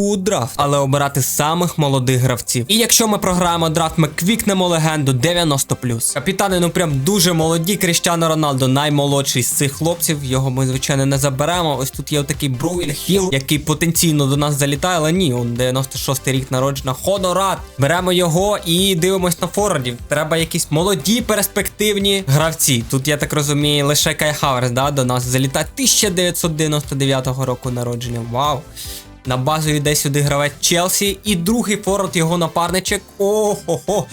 у драфт, але обирати самих молодих гравців. І якщо ми програємо драфт, ми квікнемо легенду 90+. Капітани, ну прям дуже молоді. Кріштіано Роналдо, наймолодший з цих хлопців. Його ми, звичайно, не заберемо. Ось тут є отакий Бруін Хіл, який потенційно до нас залітає, але ні, он 96-й рік народжена. Хонорат. Беремо його і дивимось на форвардів. Треба якісь молоді, перспективні гравці. Тут я так розумію, лише Кай Хаверс, да, до нас залітає 1999 року народження. Вау. На базу йде сюди гравець Челсі. І другий форвард його напарничок. О-хо-хо.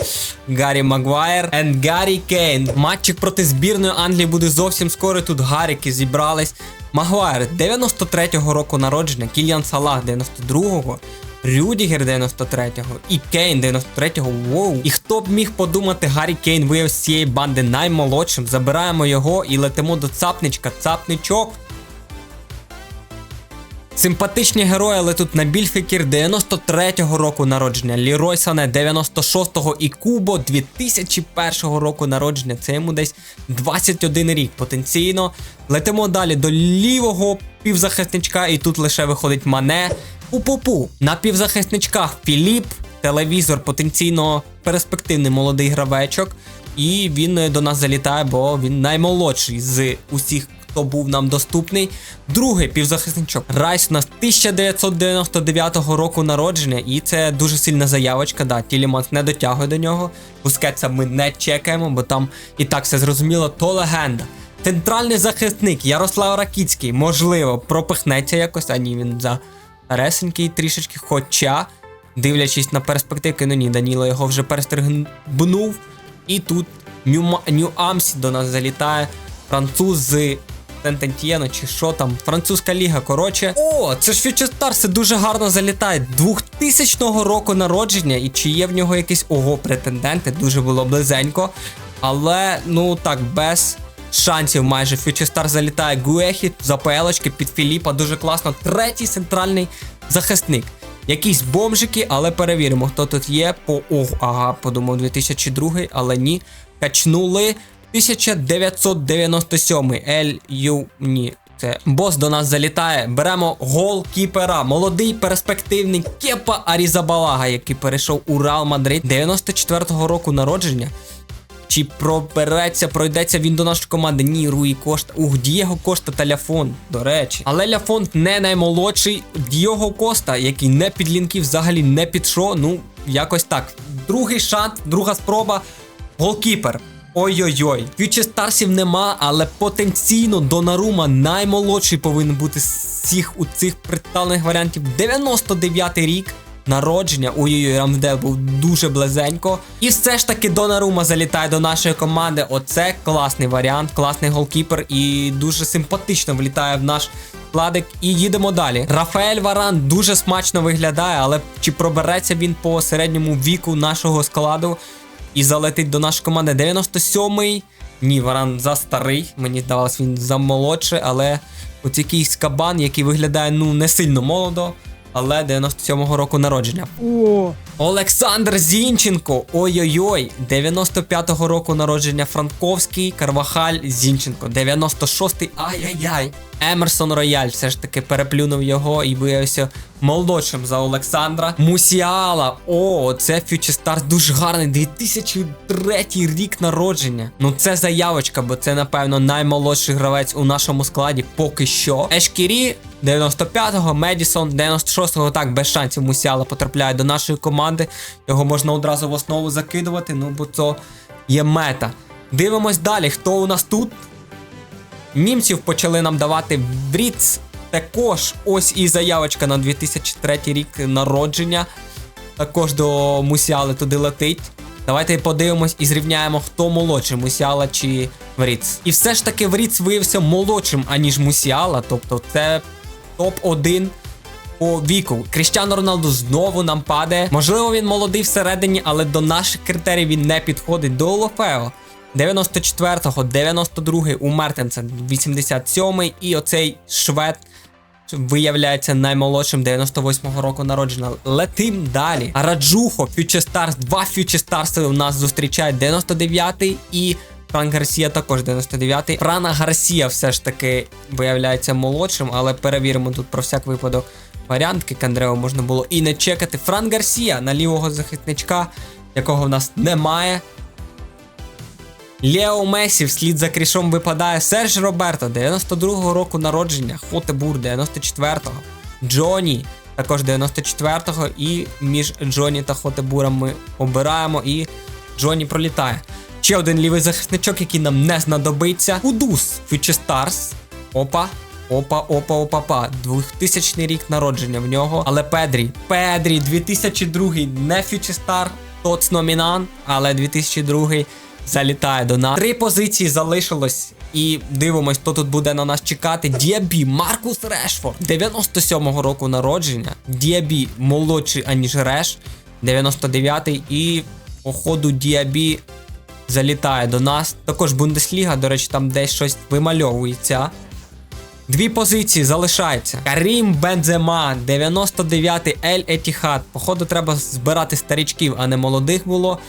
Гаррі Магуайр and Гаррі Кейн. Матчик проти збірної Англії буде зовсім скоро. Тут Гаріки зібрались. Магуайр 93-го року народження, Кільян Салах 92-го. Рюдігер 93-го і Кейн 93-го. Воу. І хто б міг подумати, Гаррі Кейн виявився з цієї банди наймолодшим. Забираємо його і летимо до цапничка. Цапничок. Симпатичні герої, але тут Набіль Фекір 93-го року народження, Лірой Сане 96-го і Кубо 2001 року народження. Це йому десь 21 рік потенційно. Летимо далі до лівого півзахисничка, і тут лише виходить Мане. Пу-пу-пу. На півзахисничках Філіп, телевізор потенційно перспективний молодий гравечок. І він до нас залітає, бо він наймолодший з усіх хто був нам доступний. Другий півзахисничок. Райс у нас 1999 року народження, і це дуже сильна заявочка. Да, Тіліманс не дотягує до нього. Бускетса ми не чекаємо, бо там і так все зрозуміло, то легенда. Центральний захисник Ярослав Ракіцький, можливо, пропихнеться якось, а ні, він за ресенький трішечки. Хоча, дивлячись на перспективки, ну ні, Даніло його вже перестригнув. І тут Нью Амсі до нас залітає. Француз з Сентентьєно чи що там, французька ліга. Коротше. О, це ж Future Stars, дуже гарно залітає. 2000 року народження, і чи є в нього якісь ого претенденти, дуже було близенько. Але, ну так, без шансів майже. Future Stars залітає Гуехі, за ПЛочки під Філіпа, дуже класно. Третій центральний захисник. Якісь бомжики, але перевіримо, хто тут є. По ого, ага, подумав 2002, але ні. Качнули. 1997 Ель Ю. Ні. Це бос до нас залітає. Беремо голкіпера. Молодий перспективний Кепа Арізабалага, який перейшов у Реал Мадрид 94-го року народження. Чи пробереться, пройдеться він до нашої команди? Ні, Руї Кошта. Ух, Дієго Кошта та Ляфон, до речі. Але Ляфон не наймолодший. Дієго Коста, який не під лінки, взагалі не під що. Ну, якось так. Другий шанс, друга спроба. Голкіпер. Ой-ой-ой. Фьючер Старсів нема, але потенційно Донарума наймолодший повинен бути з всіх у цих представлених варіантів. 99-й рік. Народження, ой-ой-ой, Рамдел був дуже близенько. І все ж таки Донарума залітає до нашої команди. Оце класний варіант, класний голкіпер і дуже симпатично влітає в наш складик. І їдемо далі. Рафаель Варан дуже смачно виглядає, але чи пробереться він по середньому віку нашого складу і залетить до нашої команди 97-й. Ні, Варан за старий. Мені здавалось, він за молодший, але ось якийсь кабан, який виглядає ну не сильно молодо, але 97-го року народження. О, Олександр Зінченко. Ой-ой-ой. 95-го року народження Франковський, Карвахаль, Зінченко. 96-й. Ай-яй-яй. Емерсон Рояль все ж таки переплюнув його і виявився молодшим за Олександра. Мусіала. О, це Stars дуже гарний. 2003 рік народження. Ну це заявочка, бо це, напевно, наймолодший гравець у нашому складі поки що. Ешкірі 95-го, Медісон 96-го. Так, без шансів Мусіала потрапляє до нашої команди. Його можна одразу в основу закидувати, ну бо це є мета. Дивимось далі, хто у нас тут. Німців почали нам давати Бріц. Також ось і заявочка на 2003 рік народження. Також до Мусіали туди летить. Давайте подивимось і зрівняємо, хто молодший, Мусіала чи Вріц. І все ж таки Вріц виявився молодшим, аніж Мусіала. Тобто це топ-1 по віку. Кріштіано Роналду знову нам падає. Можливо, він молодий всередині, але до наших критерій він не підходить. До Олофео. 94-го, 92-й у Мертенса, 87-й і оцей швед виявляється наймолодшим 98-го року народження. Летим далі. Раджухо, Stars, два Stars у нас зустрічають 99-й і Франк Гарсія також 99-й. Франа Гарсія все ж таки виявляється молодшим, але перевіримо тут про всяк випадок варіант, Кандрео можна було і не чекати. Фран Гарсія на лівого захисничка, якого в нас немає. Лео Месі вслід за крішом випадає Серж Роберто, 92-го року народження, Хотебур 94-го, Джоні, також 94-го, і між Джоні та Хотебуром ми обираємо, і Джоні пролітає. Ще один лівий захисничок, який нам не знадобиться. Удус, Future Stars. Опа. Опа, опа, опа, па. 2000 рік народження в нього. Але Педрі. Педрі, 2002 не Future Star, Тоц номінант, але 2002 залітає до нас. Три позиції залишилось. І дивимось, хто тут буде на нас чекати. Діабі, Маркус Решфорд, 97-го року народження. Діабі молодший, аніж Реш, 99-й. І по ходу Діабі залітає до нас. Також Бундесліга, до речі, там десь щось вимальовується. Дві позиції залишаються. Карім Бензема, 99-й Ель Етіхад. Походу, треба збирати старічків, а не молодих було.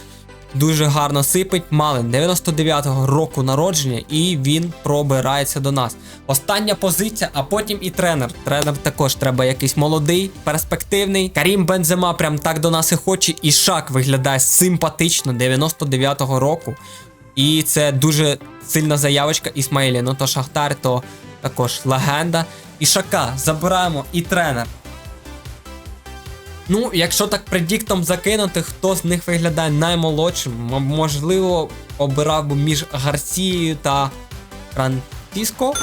Дуже гарно сипить. Малин 99-го року народження, і він пробирається до нас. Остання позиція, а потім і тренер. Тренер також треба якийсь молодий, перспективний. Карім Бензема прям так до нас і хоче. І Шак виглядає симпатично 99-го року. І це дуже сильна заявочка Ісмаїлі. Ну то Шахтар, то також легенда. І Шака забираємо і тренер. Ну, якщо так предіктом закинути, хто з них виглядає наймолодшим, можливо, обирав би між Гарсією та Франциско.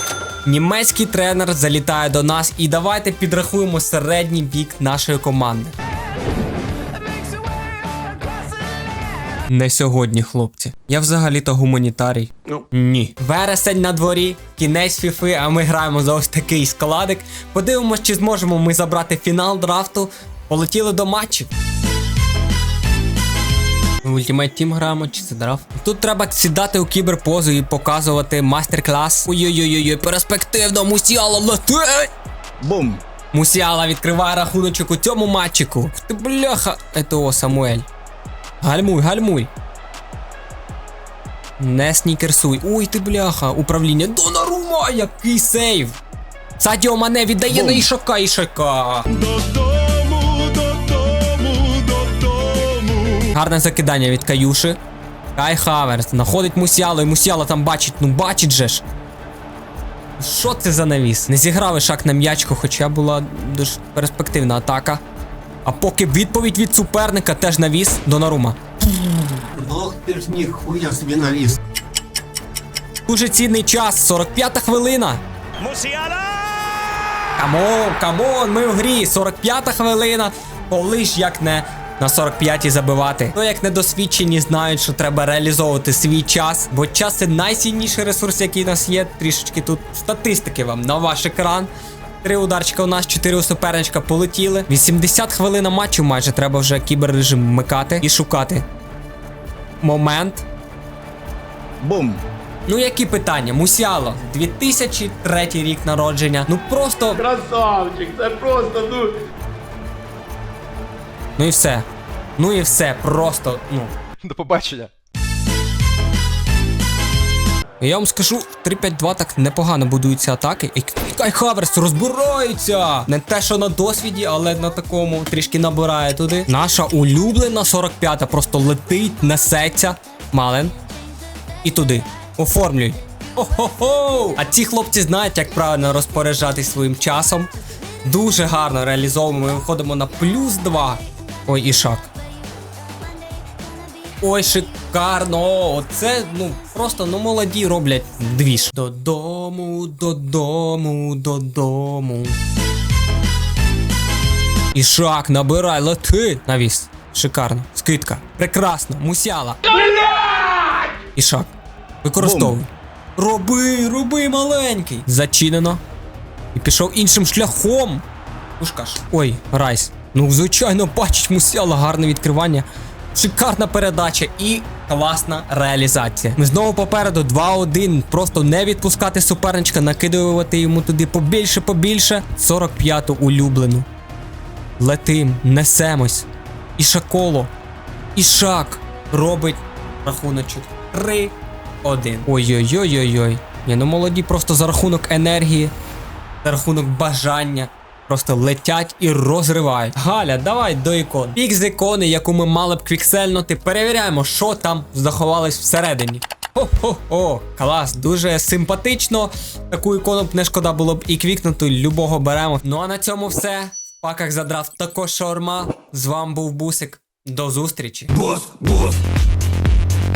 Німецький тренер залітає до нас, і давайте підрахуємо середній вік нашої команди. Не сьогодні, хлопці. Я взагалі-то гуманітарій. Ну. Ні. Вересень на дворі, кінець фіфи, а ми граємо за ось такий складик. Подивимось, чи зможемо ми забрати фінал драфту. Полетіли до матчів. В Ultimate Team граємо чи це драфт? Тут треба сідати у кіберпозу і показувати майстер-клас. Ой-ой-ой, перспективно, Мусіала летить! Бум! Мусіала відкриває рахуночок у цьому матчику. Ти бляха, ето Самуель. Гальмуй, гальмуй. Не снікерсуй. Ой ти бляха, управління. Донарума, який сейв. Садіо Мане віддає Бум. на Ішака, Ішака. Гарне закидання від Каюши. Кай Хаверс знаходить Мусіалу, і Мусіала там бачить, ну бачить же ж. Що це за навіс? Не зіграв Ішак на м'ячку, хоча була дуже перспективна атака. А поки відповідь від суперника теж навіс Донарума. Ох ти ж ніхуя собі наліз. Дуже цінний час, 45-та хвилина. Мусіала! Камон, камон, ми в грі. 45-та хвилина. Коли ж як не на 45-й забивати. То як недосвідчені знають, що треба реалізовувати свій час, бо час це найцінніший ресурс, який у нас є. Трішечки тут статистики вам на ваш екран. Три ударчика у нас, чотири у суперничка полетіли. 80 хвилин матчу майже треба вже кіберрежим вмикати і шукати. Момент. Бум! Ну які питання? Мусіало, 2003 рік народження. Ну просто Красавчик, це просто, ну. Ну і все. Ну і все. Просто, ну. До побачення. Я вам скажу, 3-5-2 так непогано будуються атаки. І Кай Хаверс розбирається! Не те, що на досвіді, але на такому трішки набирає туди. Наша улюблена 45-та просто летить, несеться. Мален. І туди. Оформлюй. Хо-хо-хо! А ці хлопці знають, як правильно розпоряджатись своїм часом. Дуже гарно реалізовуємо. Ми виходимо на плюс 2. Ой, і шаг. Ой, шикарно! Оце, ну, просто ну молоді роблять двіж. Додому, додому, додому. Ішак, набирай, лети! Навіс. Шикарно. Скидка. Прекрасно. Мусяла. Ішак. Використовуй. Роби, роби, маленький. Зачинено. І пішов іншим шляхом. Пушкаш. Ой, Райс. Ну, звичайно, бачить мусяла гарне відкривання. Шикарна передача і класна реалізація. Ми знову попереду 2-1. Просто не відпускати суперничка, накидувати йому туди побільше, побільше. 45-ту улюблену. Летим, несемось. Ішаколо. Ішак робить рахуночок 3-1. Ой-ой-ой-ой-ой. Ні, ну молоді просто за рахунок енергії, за рахунок бажання просто летять і розривають. Галя, давай до ікон. Пік з ікони, яку ми мали б квіксельнути, перевіряємо, що там заховалось всередині. Хо-хо-хо, клас, дуже симпатично. Таку ікону б не шкода було б і квікнути, любого беремо. Ну а на цьому все. В паках за драфт також шаурма. З вами був Бусик. До зустрічі. Босс, босс,